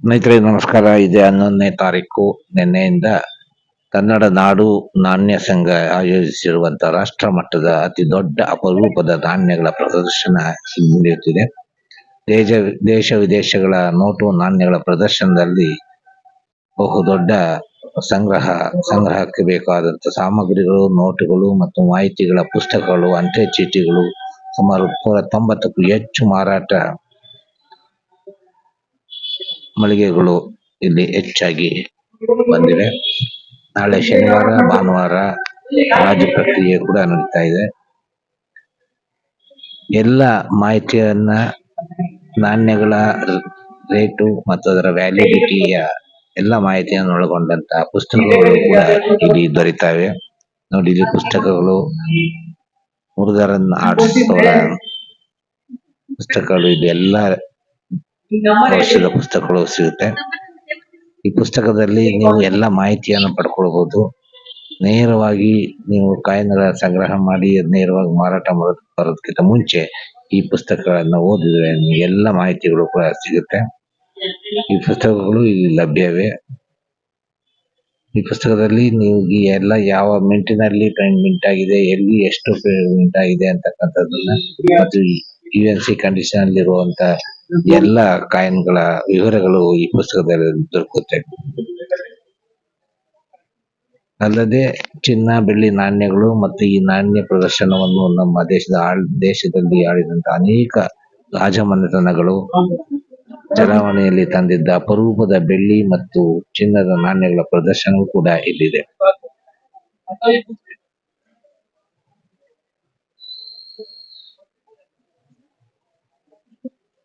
ಸ್ನೇಹಿತರೆ, ನಮಸ್ಕಾರ. ಇದೆ ಹನ್ನೊಂದನೇ ತಾರೀಕು ನಿನ್ನೆಯಿಂದ ಕನ್ನಡ ನಾಡು ನಾಣ್ಯ ಸಂಘ ಆಯೋಜಿಸಿರುವಂತಹ ರಾಷ್ಟ್ರ ಮಟ್ಟದ ಅತಿ ದೊಡ್ಡ ಅಪರೂಪದ ನಾಣ್ಯಗಳ ಪ್ರದರ್ಶನ ನಡೆಯುತ್ತಿದೆ. ದೇಶ ದೇಶ ವಿದೇಶಗಳ ನೋಟು ನಾಣ್ಯಗಳ ಪ್ರದರ್ಶನದಲ್ಲಿ ಬಹುದೊಡ್ಡ ಸಂಗ್ರಹ, ಸಂಗ್ರಹಕ್ಕೆ ಬೇಕಾದಂತ ಸಾಮಗ್ರಿಗಳು, ನೋಟುಗಳು ಮತ್ತು ಮಾಹಿತಿಗಳ ಪುಸ್ತಕಗಳು, ಅಂಚೆ ಚೀಟಿಗಳು ಸುಮಾರು ತೊಂಬತ್ತಕ್ಕೂ ಹೆಚ್ಚು ಮಾರಾಟ ಮಳಿಗೆಗಳು ಇಲ್ಲಿ ಹೆಚ್ಚಾಗಿ ಬಂದಿವೆ. ನಾಳೆ ಶನಿವಾರ, ಭಾನುವಾರ ರಾಜ ಪ್ರಕ್ರಿಯೆ ಕೂಡ ನಡೀತಾ ಇದೆ. ಎಲ್ಲ ಮಾಹಿತಿಯನ್ನ, ನಾಣ್ಯಗಳ ರೇಟು ಮತ್ತು ಅದರ ವ್ಯಾಲಿಡಿಟಿಯ ಎಲ್ಲ ಮಾಹಿತಿಯನ್ನು ಒಳಗೊಂಡಂತಹ ಪುಸ್ತಕಗಳು ಕೂಡ ಇಲ್ಲಿ ದೊರೀತಾವೆ. ನೋಡಿ, ಇಲ್ಲಿ ಪುಸ್ತಕಗಳು ಮುರುಘರನ್ನ ಆಡಿಸುವ ಪುಸ್ತಕಗಳು ಇಲ್ಲಿ ಎಲ್ಲ ವರ್ಷದ ಪುಸ್ತಕಗಳು ಸಿಗುತ್ತೆ. ಈ ಪುಸ್ತಕದಲ್ಲಿ ನೀವು ಎಲ್ಲ ಮಾಹಿತಿಯನ್ನು ಪಡ್ಕೊಳ್ಬಹುದು ನೇರವಾಗಿ ನೀವು ಕಾಯಿನರ ಸಂಗ್ರಹ ಮಾಡಿ ನೇರವಾಗಿ ಮಾರಾಟ ಮಾಡೋದ್ ಬರೋದಕ್ಕಿಂತ ಮುಂಚೆ ಈ ಪುಸ್ತಕಗಳನ್ನ ಓದಿದ್ರೆ ಎಲ್ಲ ಮಾಹಿತಿಗಳು ಕೂಡ ಸಿಗುತ್ತೆ. ಈ ಪುಸ್ತಕಗಳು ಇಲ್ಲಿ ಲಭ್ಯವಿವೆ ಈ ಪುಸ್ತಕದಲ್ಲಿ ನೀವು ಈ ಎಲ್ಲ ಯಾವ ಮಿಂಟಿನಲ್ಲಿ ಮಿಂಟ್ ಆಗಿದೆ ಎಲ್ಲಿ ಎಷ್ಟು ಮಿಂಟ್ ಆಗಿದೆ ಅಂತಕ್ಕಂಥದ್ದನ್ನ, ಮತ್ತು ಯು ಎನ್ ಸಿ ಕಂಡೀಷನ್ ಅಲ್ಲಿ ಇರುವಂತ ಎಲ್ಲ ಕಾಯಿನ್ಗಳ ವಿವರಗಳು ಈ ಪುಸ್ತಕದಲ್ಲಿ ದೊರಕುತ್ತೆ. ಅಲ್ಲದೆ ಚಿನ್ನ ಬೆಳ್ಳಿ ನಾಣ್ಯಗಳು ಮತ್ತು ಈ ನಾಣ್ಯ ಪ್ರದರ್ಶನವನ್ನು ನಮ್ಮ ದೇಶದ ಆಳ್ ದೇಶದಲ್ಲಿ ಆಳಿದಂತಹ ಅನೇಕ ರಾಜಮನೆತನಗಳು ಚಲಾವಣೆಯಲ್ಲಿ ತಂದಿದ್ದ ಅಪರೂಪದ ಬೆಳ್ಳಿ ಮತ್ತು ಚಿನ್ನದ ನಾಣ್ಯಗಳ ಪ್ರದರ್ಶನವೂ ಕೂಡ ಇಲ್ಲಿದೆ.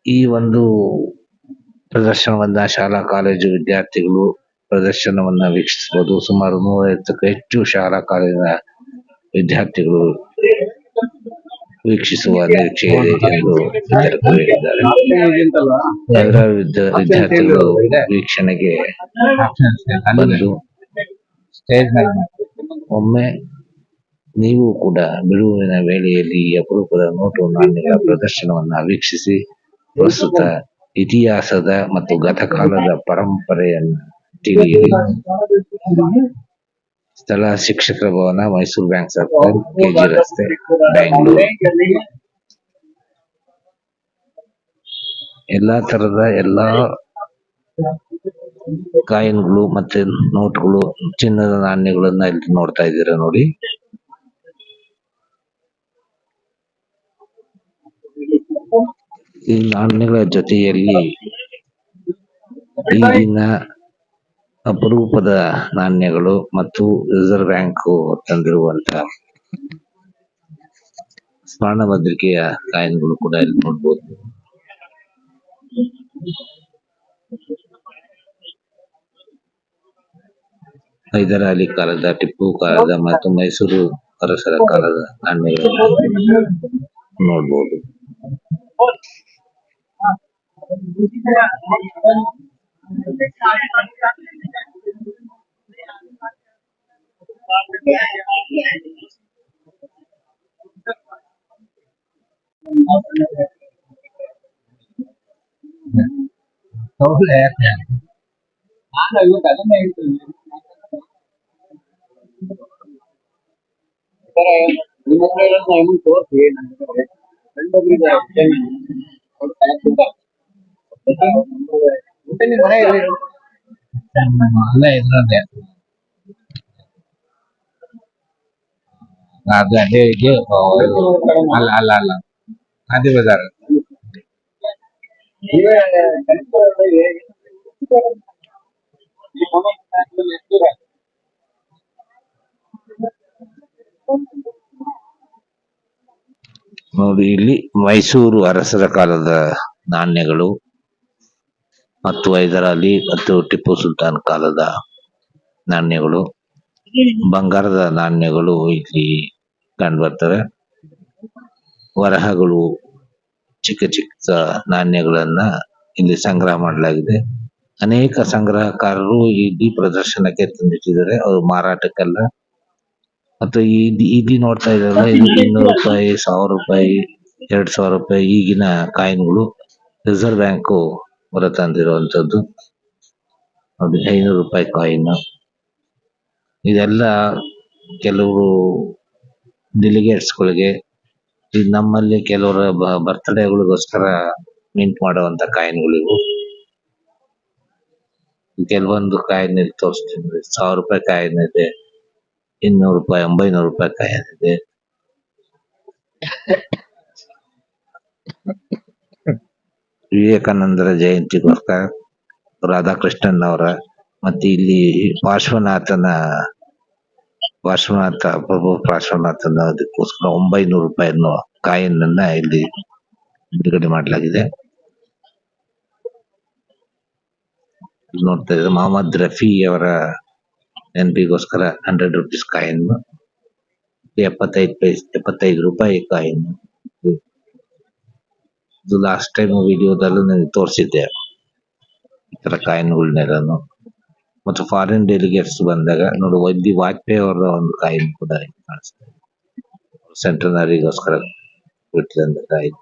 ಈ ಒಂದು ಪ್ರದರ್ಶನವನ್ನ ಶಾಲಾ ಕಾಲೇಜು ವಿದ್ಯಾರ್ಥಿಗಳು ಪ್ರದರ್ಶನವನ್ನ ವೀಕ್ಷಿಸಬಹುದು. ಸುಮಾರು ನೂರೈವತ್ತಕ್ಕೂ ಹೆಚ್ಚು ಶಾಲಾ ಕಾಲೇಜಿನ ವಿದ್ಯಾರ್ಥಿಗಳು ವೀಕ್ಷಿಸುವ ನಿರೀಕ್ಷೆ ಇದೆ ಎಂದು ವಿತರಕರು ಹೇಳಿದ್ದಾರೆ. ವಿದ್ಯಾರ್ಥಿಗಳು ವೀಕ್ಷಣೆಗೆ ಬಂದು ಒಮ್ಮೆ ನೀವು ಕೂಡ ಬಿಡುವಿನ ವೇಳೆಯಲ್ಲಿ ಈ ಅಪರೂಪದ ನೋಟು ನಾಣ್ಯಗಳ ಪ್ರದರ್ಶನವನ್ನ ವೀಕ್ಷಿಸಿ ಪ್ರಸ್ತುತ ಇತಿಹಾಸದ ಮತ್ತು ಗತಕಾಲದ ಪರಂಪರೆಯನ್ನ ತಿಳಿಯಿರಿ. ಸ್ಥಳ ಶಿಕ್ಷಕರ ಭವನ, ಮೈಸೂರು ಬ್ಯಾಂಕ್ ಸರ್ಕಲ್ ಕೆಜಿ ರಸ್ತೆ, ಬೆಂಗಳೂರು. ಎಲ್ಲಾ ತರದ ಎಲ್ಲಾ ಕಾಯಿನ್ಗಳು ಮತ್ತೆ ನೋಟ್ಗಳು ಚಿನ್ನದ ನಾಣ್ಯಗಳನ್ನ ಇಲ್ಲಿ ನೋಡ್ತಾ ಇದ್ದೀರಾ ನೋಡಿ. ಈ ನಾಣ್ಯಗಳ ಜೊತೆಯಲ್ಲಿ ಈಗಿನ ಅಪರೂಪದ ನಾಣ್ಯಗಳು ಮತ್ತು ರಿಸರ್ವ್ ಬ್ಯಾಂಕ್ ತಂದಿರುವಂತ ಸ್ಮರಣ ಭದ್ರಿಕೆಯ ಕಾಯಿನ್ಗಳು ಕೂಡ ಇಲ್ಲಿ ನೋಡಬಹುದು ಅಲಿ ಕಾಲದ ಟಿಪ್ಪು ಕಾಲದ ಮತ್ತು ಮೈಸೂರು ಅರಸರ ಕಾಲದ ನಾಣ್ಯಗಳನ್ನು ನೋಡಬಹುದು ನಾನು ಇವತ್ತು ಅದನ್ನೇ ಹೇಳ್ತೀನಿ ಸರ್ ನಿಮ್ಮ ಹತ್ರ ಇರೋದು ನಾನು ನಿಮ್ಗೆ ತೋರಿಸಿ ನನಗೆ ಫ್ರೆಂಡ್ ಮತ್ತೆ ನಿಮ್ಮ ಅದು ಅಲ್ಲ ಅಲ್ಲ ಅಲ್ಲ ಗಾಂಧಿ ಬಜಾರ್? ನೋಡಿ ಇಲ್ಲಿ ಮೈಸೂರು ಅರಸರ ಕಾಲದ ನಾಣ್ಯಗಳು ಮತ್ತು ಹೈದರಾಲಿ ಮತ್ತು ಟಿಪ್ಪು ಸುಲ್ತಾನ್ ಕಾಲದ ನಾಣ್ಯಗಳು, ಬಂಗಾರದ ನಾಣ್ಯಗಳು ಇಲ್ಲಿ ಕಂಡು ಬರ್ತವೆ ವರಹಗಳು ಚಿಕ್ಕ ಚಿಕ್ಕ ನಾಣ್ಯಗಳನ್ನ ಇಲ್ಲಿ ಸಂಗ್ರಹ ಮಾಡಲಾಗಿದೆ. ಅನೇಕ ಸಂಗ್ರಹಕಾರರು ಇಲ್ಲಿ ಪ್ರದರ್ಶನಕ್ಕೆ ತಂದಿಟ್ಟಿದ್ದಾರೆ. ಅವರು ಮಾರಾಟಕ್ಕಲ್ಲ. ಮತ್ತು ಇಲ್ಲಿ ನೋಡ್ತಾ ಇದ್ದಾರೆ ಇದು ಇನ್ನೂರು ರೂಪಾಯಿ, ಸಾವಿರ ರೂಪಾಯಿ, ಎರಡ್ ಸಾವಿರ ರೂಪಾಯಿ ಈಗಿನ ಕಾಯಿನ್ಗಳು. ರಿಸರ್ವ್ ಬ್ಯಾಂಕ್ ಹೊರ ತಂದಿರುವಂತದ್ದು ಅದು ಐನೂರು ರೂಪಾಯಿ ಕಾಯಿನ್ ಇದೆಲ್ಲ ಕೆಲವರು ಡೆಲಿಗೇಟ್ಸ್ಗಳಿಗೆ ಈಗ ನಮ್ಮಲ್ಲಿ ಕೆಲವರ ಬರ್ತ್ಡೇಗಳಿಗೋಸ್ಕರ ಮಿಂಟ್ ಮಾಡುವಂತ ಕಾಯಿನ್ಗಳಿವು ಕೆಲವೊಂದು ಕಾಯಿನ್ ಇಲ್ಲಿ ತೋರಿಸ್ತೀನಿ ಸಾವಿರ ರೂಪಾಯಿ ಕಾಯಿನ್ ಇದೆ, ಇನ್ನೂರು ರೂಪಾಯಿ, ಒಂಬೈನೂರು ರೂಪಾಯಿ ಕಾಯಿನ್ ಇದೆ. ವಿವೇಕಾನಂದರ ಜಯಂತಿಗೋಸ್ಕರ ರಾಧಾಕೃಷ್ಣನ್ ಅವರ ಮತ್ತೆ ಇಲ್ಲಿ ಪಾರ್ಶ್ವನಾಥನ ಪಾರ್ಶ್ವನಾಥ, ಪ್ರಭು ಪಾರ್ಶ್ವನಾಥನ ಅದಕ್ಕೋಸ್ಕರ ಒಂಬೈನೂರು ರೂಪಾಯಿ ಅನ್ನೋ ಕಾಯಿನ್ ಅನ್ನ ಇಲ್ಲಿ ಬಿಡುಗಡೆ ಮಾಡಲಾಗಿದೆ. ನೋಡ್ತಾ ಇದ್ರೆ ಮೊಹಮ್ಮದ್ ರಫಿ ಅವರ ನೆನಪಿಗೋಸ್ಕರ ಹಂಡ್ರೆಡ್ ರುಪೀಸ್ ಕಾಯಿನ್ ಎಪ್ಪತ್ತೈದು ಪೈಸ್ ಎಪ್ಪತ್ತೈದು ರೂಪಾಯಿ ಕಾಯಿನ್ ಇದು ಲಾಸ್ಟ್ ಟೈಮ್ ವಿಡಿಯೋದಲ್ಲೂ ನನಗೆ ತೋರಿಸಿದ್ದೆ. ಈ ತರ ಕಾಯಿನ್ಗಳನ್ನೆಲ್ಲನು ಮತ್ತು ಫಾರಿನ್ ಡೆಲಿಗೇಟ್ಸ್ ಬಂದಾಗ ನೋಡಿ ವೈದ್ಯ ವಾಜಪೇಯಿ ಅವರ ಒಂದು ಕಾಯಿನ್ ಕೂಡ ಇಲ್ಲಿ ಕಾಣಿಸ್ತಾ ಇದೆ. ಸೆಂಟನರಿಗೋಸ್ಕರ ಕಾಯಿನ್.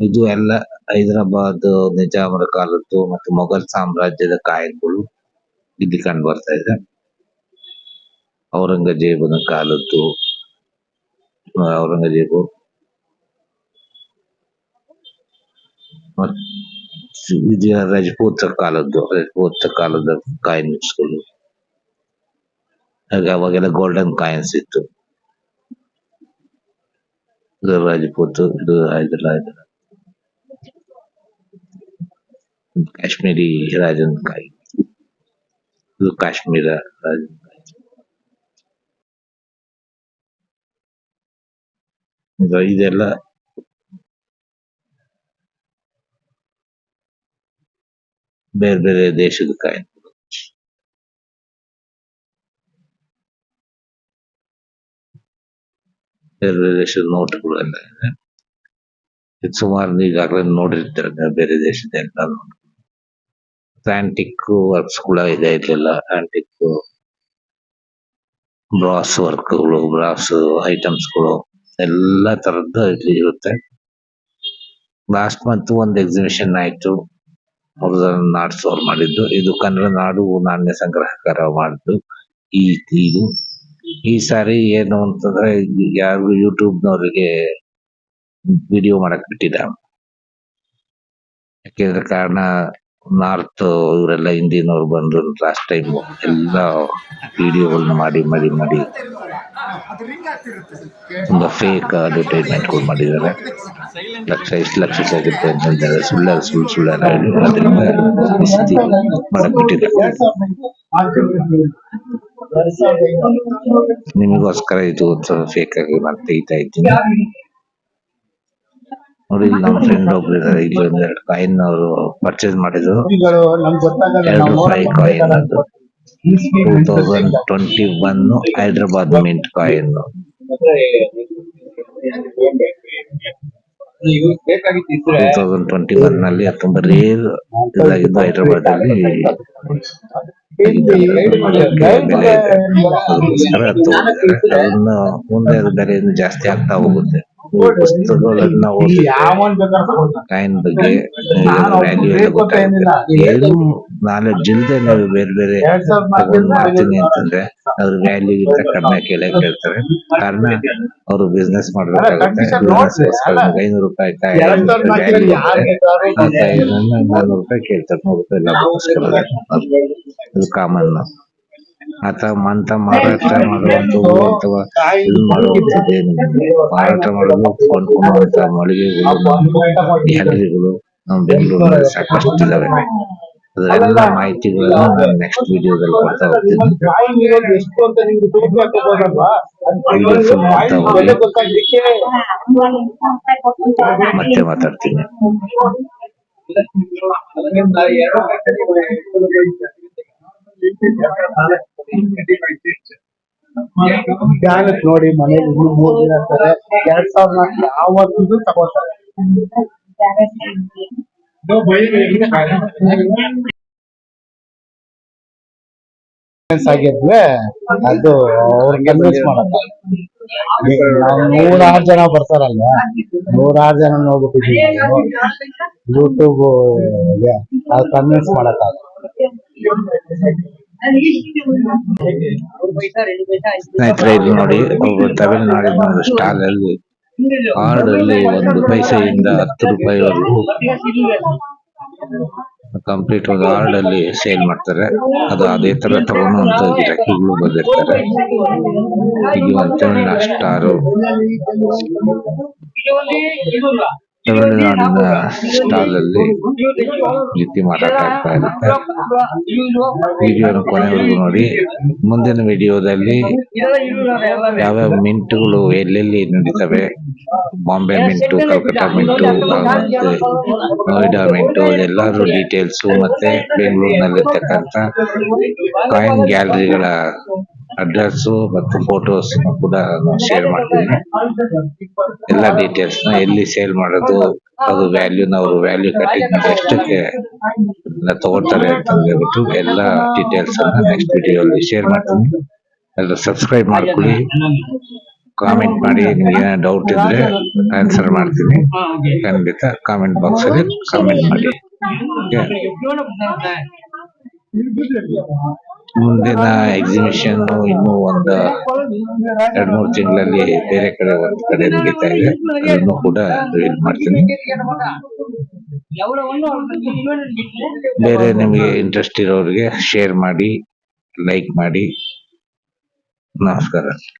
ಇದು ಎಲ್ಲ ಹೈದರಾಬಾದ್, ನಿಜಾಮರ ಕಾಲದ್ದು ಮತ್ತು ಮೊಘಲ್ ಸಾಮ್ರಾಜ್ಯದ ಕಾಯಿನ್ಗಳು ಇಲ್ಲಿ ಕಂಡು ಬರ್ತಾ ಇದೆ. ಔರಂಗಜೇಬನ ಕಾಲದ್ದು ಔರಂಗಜೇಬು ಮತ್ತು ಇದು ರಜಪೂತ ಕಾಲದ್ದು ರಜಪೂತ ಕಾಲದ ಕಾಯಿನ್ಸ್ಗಳು ಹಾಗೆ ಅವಾಗೆಲ್ಲ ಗೋಲ್ಡನ್ ಕಾಯಿನ್ಸ್ ಇತ್ತು ಇದು ರಾಜಪೂತ್ ಇದು ಹೈದರಾಬಾದ್ ಇದು ಕಾಶ್ಮೀರಿ ರಾಜನ್ ಕಾಯಿ ಇದು ಕಾಶ್ಮೀರ ರಾಜನ್ ಕಾಯಿ ಇದು ಇದೆಲ್ಲ ಬೇರೆ ಬೇರೆ ದೇಶದ ಕಾಯಿನ್ಗಳು ಬೇರೆ ಬೇರೆ ದೇಶದ ನೋಟುಗಳು ಎಲ್ಲ ಇದೆ ಇದು ಸುಮಾರು ಈಗಾಗಲೇ ನೋಡಿರ್ತಾರೆ ಬೇರೆ ದೇಶದ ಎಲ್ಲ ಆಂಟಿಕ್ ವರ್ಕ್ಸ್ ಕೂಡ ಇದೆ ಇಲ್ಲೆಲ್ಲ ಆಂಟಿಕ್ ಬ್ರಾಸ್ ವರ್ಕ್ಗಳು ಬ್ರಾಸ್ ಐಟಮ್ಸ್ಗಳು ಎಲ್ಲ ತರದ್ದು ಇಲ್ಲಿ ಇರುತ್ತೆ. ಲಾಸ್ಟ್ ಮಂತ್ ಒಂದು ಎಕ್ಸಿಬಿಷನ್ ಆಯ್ತು. ಮುರುಘನ್ ನಾಟ್ಸ್ ಅವ್ರು ಮಾಡಿದ್ದು. ಇದು ಕನ್ನಡ ನಾಡು ನಾಣ್ಯ ಸಂಗ್ರಹಕಾರ ಮಾಡಿದ್ದು. ಈ ಇದು. ಈ ಸಾರಿ ಏನು ಅಂತಂದ್ರೆ ಯಾರು ಯೂಟ್ಯೂಬ್ನವರಿಗೆ ವಿಡಿಯೋ ಮಾಡಕ್ ಬಿಟ್ಟಿಲ್ಲ ಯಾಕೆಂದ್ರೆ ಕಾರಣ ನಾರ್ತ್ ಇವರೆಲ್ಲ ಹಿಂದಿನವ್ರು ಬಂದ್ರು ಲಾಸ್ಟ್ ಟೈಮ್ ಎಲ್ಲ ವಿಡಿಯೋಗಳನ್ನ ಮಾಡಿ ಮಾಡಿ ಮಾಡಿ. ತುಂಬ ಫೇಕ್ ಅಡ್ವರ್ಟೈಸ್ಮೆಂಟ್ಗಳು ಮಾಡಿದ್ದಾರೆ. ಲಕ್ಷ ಎಷ್ಟು ಲಕ್ಷ ಸಿಗುತ್ತೆ ಅಂತಂದ್ರೆ ಸುಳ್ಳ ಸುಳ್ಳು ಸುಳ್ಳೆಲ್ಲ ಹೇಳಿ ಅದರಿಂದ ನಿಮಗೋಸ್ಕರ ಇದು ಫೇಕ್ ಆಗಿ ನಾನು ತೆಗಿತಾ ಇದ್ದೀನಿ. ನೋಡಿ ಇಲ್ಲಿ ನಮ್ಮ ಫ್ರೆಂಡ್ ಒಬ್ರು ಇದ್ದಾರೆ ಇಲ್ಲಿ ಒಂದೆರಡು ಕಾಯಿನ್ ಅವರು ಪರ್ಚೇಸ್ ಮಾಡಿದ್ರು. ಎರಡು ರೂಪಾಯಿ ಕಾಯಿನ್ ಅದು. Two thousand twenty one Hyderabad mint coin two thousand twenty ಒನ್ನಲ್ಲಿ ತುಂಬಾ ರೇರ್ ಇದಾಗಿದ್ದು ಹೈದ್ರಾಬಾದ್ ಅಲ್ಲಿ ಅದನ್ನ ಮುಂದೆ ಅದು ಬೆಲೆ ಜಾಸ್ತಿ ಆಗ್ತಾ ಹೋಗುತ್ತೆ. ಕಾಯಿನ್ ಬಗ್ಗೆ ವ್ಯಾಲ್ಯೂ ಎಲ್ಲ ಗೊತ್ತಾಗುತ್ತೆ ಏನು ನಾಲೆಡ್ಜ್ ಇಲ್ಲದೆ ನಾವು ಬೇರೆ ಬೇರೆ ತಗೊಂಡ್ ಮಾಡ್ತೀನಿ ಅಂತಂದ್ರೆ ಅದ್ರ ವ್ಯಾಲ್ಯೂ ಗಿಂತ ಕಡಿಮೆ ಕೇಳಿ ಹೇಳ್ತಾರೆ. ಕಾರಣ ಅವರು ಬಿಸ್ನೆಸ್ ಮಾಡ್ಬೇಕಾಗುತ್ತೆ. ಐನೂರು ರೂಪಾಯಿ ಕಾಯಿ ನಾನ್ನೂರು ರೂಪಾಯಿ ಕೇಳ್ತಾರೆ? ನೂರು ರೂಪಾಯಿ ಲಾಭಕ್ಕೋಸ್ಕರ ಅದು ಕಾಮನ್ ಆತ ಮಂತ ಮಾರಾಟ ಮಾಡುವಂತವು ಅಥವಾ ಇದು ಮಾಡುವಂತದ್ದೇನು ಮಾರಾಟ ಮಾಡಲು ಕೊಂಡ್ಕೊಳ್ಳುವಂತ ಮಳಿಗೆಗಳು ಗ್ಯಾಲರಿಗಳು ನಮ್ಮ ಬೆಂಗಳೂರಿನಲ್ಲಿ ಸಾಕಷ್ಟು ಇದಾವೆ ಅದೆಲ್ಲ ಮಾಹಿತಿಗಳನ್ನ ನಾನು ನೆಕ್ಸ್ಟ್ ವಿಡಿಯೋದಲ್ಲಿ ಕೊಡ್ತಾ ಹೋಗ್ತೀನಿ ವಿಡಿಯೋ ನೋಡ್ತಾ ಹೋಗಿ. ಮತ್ತೆ ಮಾತಾಡ್ತೀನಿ. ಬ್ಯಾಲೆನ್ಸ್ ನೋಡಿ ಮನೇಲಿ ಇನ್ನು ಮೂರ್ ದಿನ ಇರ್ತಾರೆ. ಎರಡ್ ನಾಲ್ಕು ಯಾವತ್ತಿಗೂ ತಗೋತಾರೆ. ಆಗಿದ್ವೆ ಅದು ಅವ್ರಿಗೆ ಕನ್ವಿನ್ಸ್ ಮಾಡಲ್ಲ. ನೂರಾರು ಜನ ಬರ್ತಾರಲ್ವಾ? ನೂರಾರು ಜನ ನೋಡ್ಬಿಟ್ಟಿದ್ದೀವಿ ಯೂಟ್ಯೂಬ್ ಅದು ಕನ್ವಿನ್ಸ್ ಮಾಡಕ್ಕಾಗ ಇದು ನೋಡಿ ತಮಿಳುನಾಡಿನ ಒಂದು ಸ್ಟಾಲ್ ಅಲ್ಲಿ ಕಾರ್ಡ್ ಅಲ್ಲಿ ಒಂದು ಪೈಸೆಯಿಂದ ಹತ್ತು ರೂಪಾಯಿವರೆಗೂ ಕಂಪ್ಲೀಟ್ ಒಂದು ಆರ್ಡ್ ಅಲ್ಲಿ ಸೇಲ್ ಮಾಡ್ತಾರೆ. ಅದು ಅದೇ ತರ ತಗೊಳುವಂತ ಗಿರಾಕಿಗಳು ಬಂದಿರ್ತಾರೆ. ಸ್ಟಾರು ಸ್ಟಾಲ್ ಅಲ್ಲಿ ರೀತಿ ಮಾರಾಟ ಆಗ್ತಾ ಇರುತ್ತೆ ವಿಡಿಯೋನ ಕೊನೆವರೆಗೂ ನೋಡಿ. ಮುಂದಿನ ವಿಡಿಯೋದಲ್ಲಿ ಯಾವ್ಯಾವ ಮಿಂಟುಗಳು ಎಲ್ಲೆಲ್ಲಿ ನಡೀತವೆ? ಬಾಂಬೆ ಮಿಂಟು ಕಲ್ಕತ್ತಾ ಮಿಂಟು ಮತ್ತೆ ನೋಯ್ಡಾ ಮಿಂಟು ಎಲ್ಲರೂ ಡೀಟೇಲ್ಸ್ ಮತ್ತೆ ಬೆಂಗಳೂರಿನಲ್ಲಿರ್ತಕ್ಕಂಥ ಕಾಯಿನ್ ಗ್ಯಾಲರಿಗಳ ಅಡ್ರೆಸ್ ಮತ್ತು ಫೋಟೋಸ್ ಕೂಡ ಶೇರ್ ಮಾಡ್ತೀನಿ. ಎಲ್ಲ ಡೀಟೇಲ್ಸ್ನ ಎಲ್ಲಿ ಸೇಲ್ ಮಾಡೋದು, ಅದು ವ್ಯಾಲ್ಯೂನ ಅವರು ವ್ಯಾಲ್ಯೂ ಕಟ್ಟಿಂಗ್ ಎಷ್ಟಕ್ಕೆ ತಗೋತಾರೆ ಅಂತ ಹೇಳ್ಬಿಟ್ಟು ಎಲ್ಲ ಡೀಟೇಲ್ಸ್ ಅನ್ನ ನೆಕ್ಸ್ಟ್ ವಿಡಿಯೋ ಅಲ್ಲಿ ಶೇರ್ ಮಾಡ್ತೀನಿ. ಎಲ್ಲ ಸಬ್ಸ್ಕ್ರೈಬ್ ಮಾಡ್ಕೊಳ್ಳಿ. ಕಾಮೆಂಟ್ ಮಾಡಿ. ನಿಮ್ಗೆ ಏನೋ ಡೌಟ್ ಇದ್ರೆ ಆನ್ಸರ್ ಮಾಡ್ತೀನಿ. ಖಂಡಿತ ಕಾಮೆಂಟ್ ಬಾಕ್ಸ್ ಅಲ್ಲಿ ಕಾಮೆಂಟ್ ಮಾಡಿ? ಮುಂದಿನ ಎಕ್ಸಿಬಿಷನ್ ಇನ್ನು ಒಂದು ಎರಡ್ ಮೂರ್ ತಿಂಗಳಲ್ಲಿ ಬೇರೆ ಕಡೆ ಒಂದ್ ಕಡೆ ನಡೀತಾ ಇದೆ. ಅದನ್ನು ಕೂಡ ರಿವೀಲ್ ಮಾಡ್ತೀನಿ. ಬೇರೆ ನಿಮಗೆ ಇಂಟ್ರೆಸ್ಟ್ ಇರೋರಿಗೆ ಶೇರ್ ಮಾಡಿ ಲೈಕ್ ಮಾಡಿ. ನಮಸ್ಕಾರ.